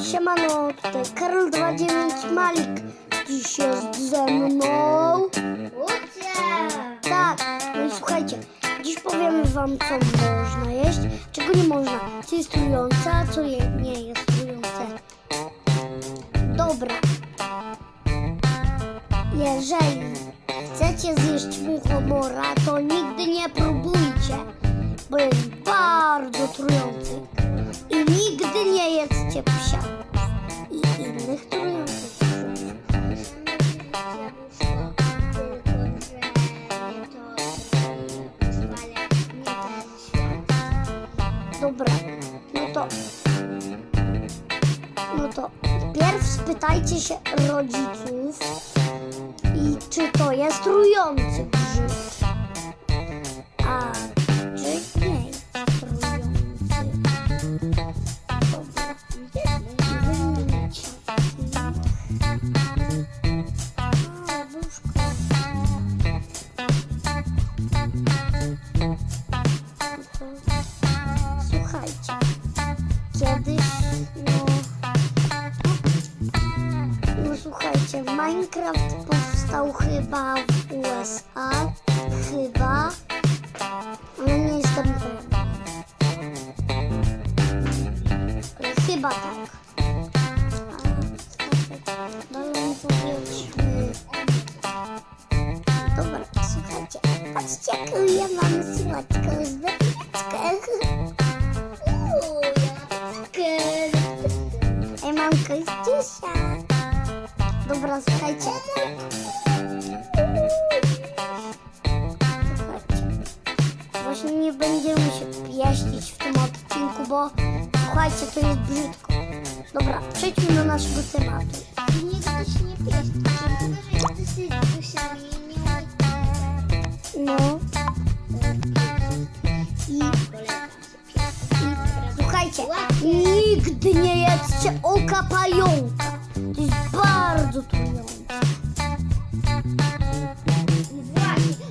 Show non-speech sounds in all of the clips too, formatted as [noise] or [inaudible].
Siemano, tutaj Karol29 Malik. Dziś jest ze mną. Ucia! Tak, no i słuchajcie, dziś powiemy wam, co można jeść, czego nie można, co jest trujące, a co je, nie jest trujące. Dobra. Jeżeli chcecie zjeść muchomora, to nigdy nie próbujcie, bo jest bardzo trujący. Nigdy nie jedzcie psiaków i innych trujących. Dobra, no to. No to pierw spytajcie się rodziców, i czy to jest trujący grzyb. A Słuchajcie, kiedyś, no, no słuchajcie, Minecraft powstał chyba w USA, chyba, ale nie 60. Dobra, słuchajcie. słuchajcie. Właśnie nie będziemy się jaździć w tym odcinku, bo słuchajcie, to jest brzydko. Dobra, przejdźmy do naszego tematu. Nigdy się nie pieści, że to, że jesteś słuchajcie, nigdy nie jedzcie oka pająka. To jest bardzo trujące.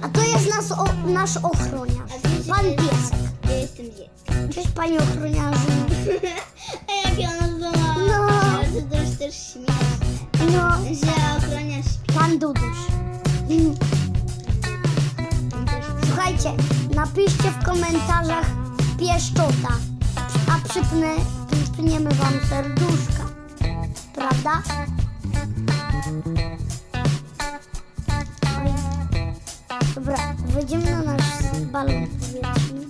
A to jest nas, o, nasz ochroniarz, pan piesek. Ja jestem dzieckiem. Cześć panie ochroniarzu. [laughs] A jak ja nazwałam? No. To też też śmieszne. No, Że ochroniarz pan Duduś. Słuchajcie, napiszcie w komentarzach pieszczota, przypnę, przypniemy wam serduszka. Prawda? Dobra, wejdziemy na nasz balon powietrzny.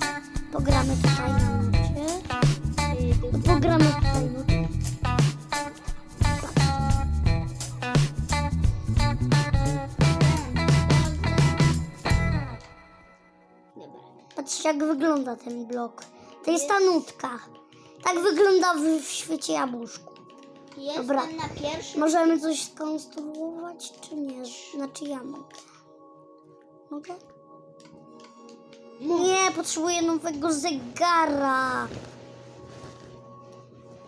Pogramy tutaj na nucie. No, pogramy tutaj nucie. Dobra. Patrzcie, jak wygląda ten blok. To jest ta nutka. Tak wygląda w, w świecie jabłuszku. Jestem Dobra. na pierwszym. Możemy coś skonstruować, czy nie? Znaczy ja mogę. Mogę? Nie, potrzebuję nowego zegara.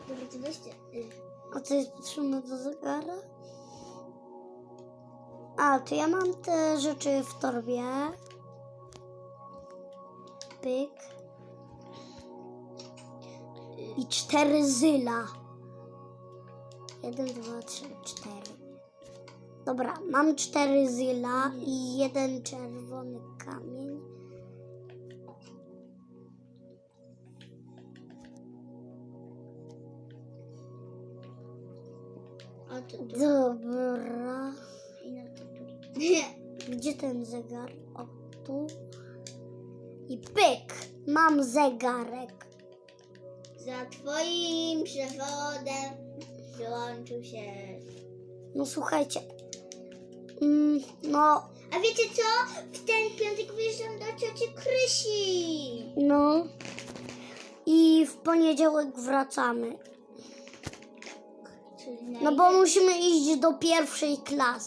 Dobra, to weźcie. y, A co jest potrzebne do zegara? A, to ja mam te rzeczy w torbie. Pyk. I cztery zyla. Jeden, dwa, trzy, cztery. Dobra, mam cztery zyla i jeden czerwony kamień. Dobra. [laughs] Gdzie ten zegar? O, tu. I pyk! Mam zegarek. Za twoim przewodem wyłączył się. No słuchajcie. Mm, no, A wiecie co? W ten piątek wyjeżdżam do cioci Krysi. no. I w poniedziałek wracamy. No bo musimy iść do pierwszej klasy.